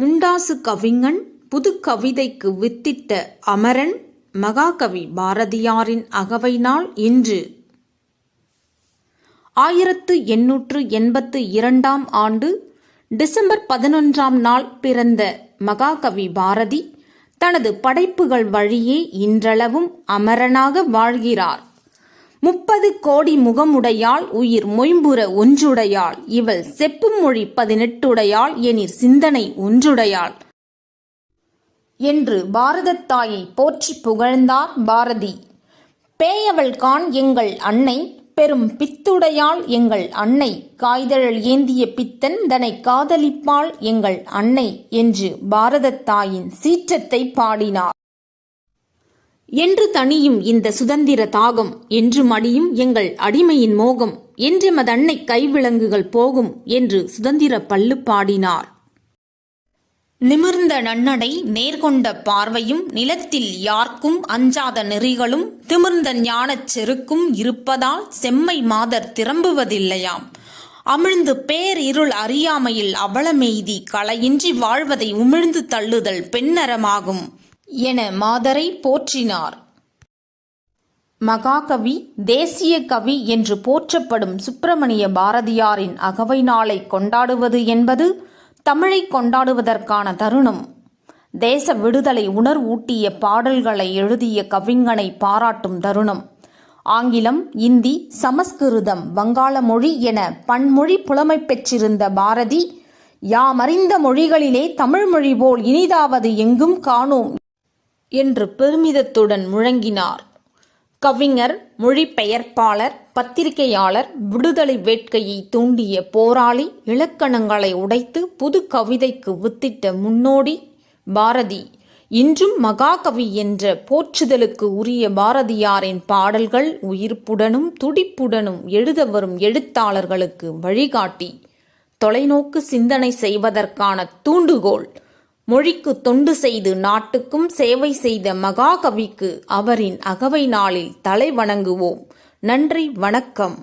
முண்டாசு கவிஞன் புது கவிதைக்கு வித்திட்ட அமரன் மகாகவி பாரதியாரின் அகவை நாள் இன்று. ஆயிரத்து எண்ணூற்று எண்பத்து இரண்டாம் ஆண்டு டிசம்பர் பதினொன்றாம் நாள் பிறந்த மகாகவி பாரதி தனது படைப்புகள் வழியே இன்றளவும் அமரனாக வாழ்கிறார். முப்பது கோடி முகமுடையாள் உயிர் மொயம்புற ஒன்றுடையாள். இவள் செப்பு மொழி பதினெட்டுடையாள் எனிற் சிந்தனை ஒன்றுடையாள். என்று பாரதத்தாயை போற்றி புகழ்ந்தார் பாரதி. பேயவள் கான் எங்கள் அன்னை பெரும் பித்துடையாள் எங்கள் அன்னை. காய்தழல் ஏந்திய பித்தன் தனை காதலிப்பாள் எங்கள் அன்னை என்று பாரதத்தாயின் சீற்றத்தை பாடினார். என்று தனியும் இந்த சுதந்திர தாகம் என்று மடியும் எங்கள் அடிமையின் மோகம் என்றெமதன்னை கைவிலங்குகள் போகும் என்று சுதந்திர பல்லு பாடினார். நிமிர்ந்த நன்னடை நேர்கொண்ட பார்வையும் நிலத்தில் யார்க்கும் அஞ்சாத நெறிகளும் திமிர்ந்த ஞானச் செருக்கும் இருப்பதால் செம்மை மாதர் திரும்புவதில்லையாம். அமிழ்ந்து பேர் இருள் அறியாமையில் அவலமெய்தி களையின்றி வாழ்வதை உமிழ்ந்து தள்ளுதல் பெண்ணரமாகும். என மாதரை போற்றினார். மகாகவி தேசிய கவி என்று போற்றப்படும் சுப்பிரமணிய பாரதியாரின் அகவை நாளை கொண்டாடுவது என்பது தமிழை கொண்டாடுவதற்கான தருணம். தேச விடுதலை உணர்வூட்டிய பாடல்களை எழுதிய கவிஞனை பாராட்டும் தருணம். ஆங்கிலம் இந்தி சமஸ்கிருதம் வங்காள மொழி என பன்மொழி புலமை பெற்றிருந்த பாரதி யாமறிந்த மொழிகளிலே தமிழ்மொழி போல் இனிதாவது எங்கும் காணோம். என்று பெருமிதத்துடன் முழங்கினார். கவிஞர் மொழிபெயர்ப்பாளர் பத்திரிகையாளர் விடுதலை வேட்கையை தூண்டிய போராளி இலக்கணங்களை உடைத்து புது கவிதைக்கு வித்திட்ட முன்னோடி பாரதி. இன்றும் மகாகவி என்ற போற்றுதலுக்கு உரிய பாரதியாரின் பாடல்கள் உயிர்ப்புடனும் துடிப்புடனும் எழுத வரும் எழுத்தாளர்களுக்கு வழிகாட்டி. தொலைநோக்கு சிந்தனை செய்வதற்கான தூண்டுகோல். மொழிக்கு தொண்டு செய்து நாட்டுக்கும் சேவை செய்த மகாகவிக்கு அவரின் அகவை நாளில் தலை வணங்குவோம். நன்றி வணக்கம்.